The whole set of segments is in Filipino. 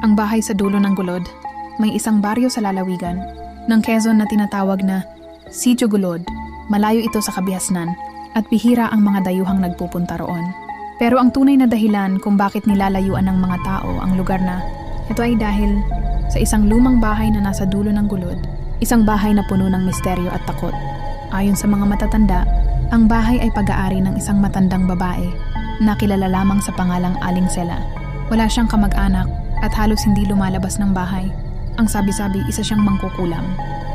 Ang bahay sa dulo ng gulod, may isang baryo sa lalawigan ng Quezon na tinatawag na Sitio Gulod. Malayo ito sa kabihasnan at bihira ang mga dayuhang nagpupunta roon. Pero ang tunay na dahilan kung bakit nilalayuan ng mga tao ang lugar na ito ay dahil sa isang lumang bahay na nasa dulo ng gulod, isang bahay na puno ng misteryo at takot. Ayon sa mga matatanda, ang bahay ay pag-aari ng isang matandang babae na kilala lamang sa pangalang Aling Sela. Wala siyang kamag-anak at halos hindi lumalabas ng bahay. Ang sabi-sabi, isa siyang mangkukulam.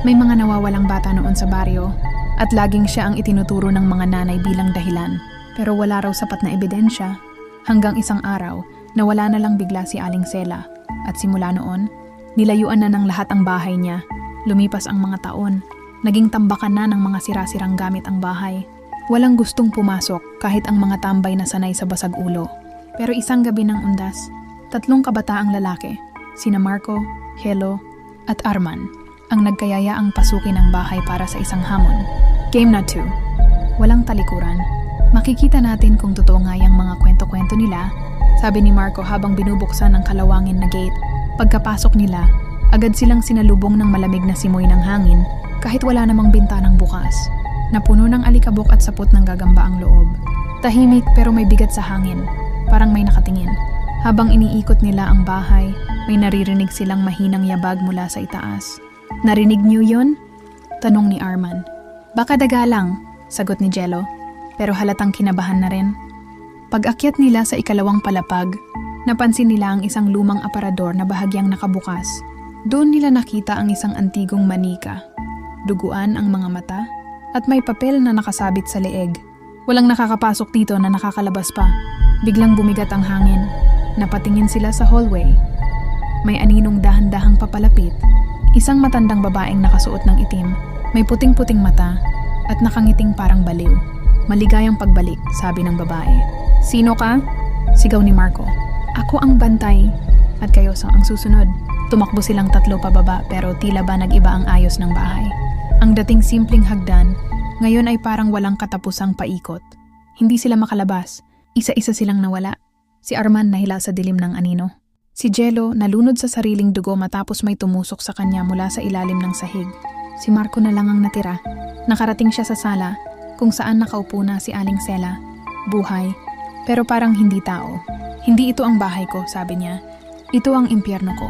May mga nawawalang bata noon sa baryo at laging siya ang itinuturo ng mga nanay bilang dahilan. Pero wala raw sapat na ebidensya hanggang isang araw na wala na lang bigla si Aling Sela. At simula noon, nilayuan na ng lahat ang bahay niya. Lumipas ang mga taon. Naging tambakan na ng mga sirasirang gamit ang bahay. Walang gustong pumasok kahit ang mga tambay na sanay sa basag ulo. Pero isang gabi ng undas, tatlong kabataang lalaki, sina Marco, Helo, at Arman, ang nagkayayaang pasukin ang bahay para sa isang hamon. Game na 2. Walang talikuran. Makikita natin kung totoo nga yung mga kwento-kwento nila, sabi ni Marco habang binubuksan ang kalawangin na gate. Pagkapasok nila, agad silang sinalubong ng malamig na simoy ng hangin kahit wala namang bintanang bukas. Napuno ng alikabok at sapot ng gagamba ang loob. Tahimik pero may bigat sa hangin, parang may nakatingin. Habang iniikot nila ang bahay, may naririnig silang mahinang yabag mula sa itaas. Narinig niyo yon? Tanong ni Arman. Baka daga lang, sagot ni Jello, pero halatang kinabahan na rin. Pag-akyat nila sa ikalawang palapag, napansin nila ang isang lumang aparador na bahagyang nakabukas. Doon nila nakita ang isang antigong manika. Duguan ang mga mata at may papel na nakasabit sa leeg. Walang nakakapasok dito na nakakalabas pa. Biglang bumigat ang hangin. Napatingin sila sa hallway. May aninong dahan-dahang papalapit. Isang matandang babaeng nakasuot ng itim, may puting-puting mata, at nakangiting parang baliw. Maligayang pagbalik, sabi ng babae. Sino ka? Sigaw ni Marco. Ako ang bantay. At kayo sa ang susunod. Tumakbo silang tatlo pababa pero tila ba nag-iba ang ayos ng bahay. Ang dating simpleng hagdan, ngayon ay parang walang katapusang paikot. Hindi sila makalabas. Isa-isa silang nawala. Si Arman nahila sa dilim ng anino. Si Jello nalunod sa sariling dugo matapos may tumusok sa kanya mula sa ilalim ng sahig. Si Marco na lang ang natira. Nakarating siya sa sala kung saan nakaupo na si Aling Sela. Buhay, pero parang hindi tao. Hindi ito ang bahay ko, sabi niya. Ito ang impyerno ko.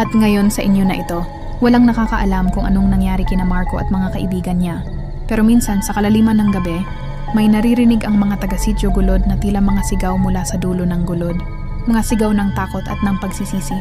At ngayon sa inyo na ito, walang nakakaalam kung anong nangyari kina Marco at mga kaibigan niya. Pero minsan sa kalaliman ng gabi, may naririnig ang mga taga-sityo gulod na tila mga sigaw mula sa dulo ng gulod. Mga sigaw ng takot at ng pagsisisi.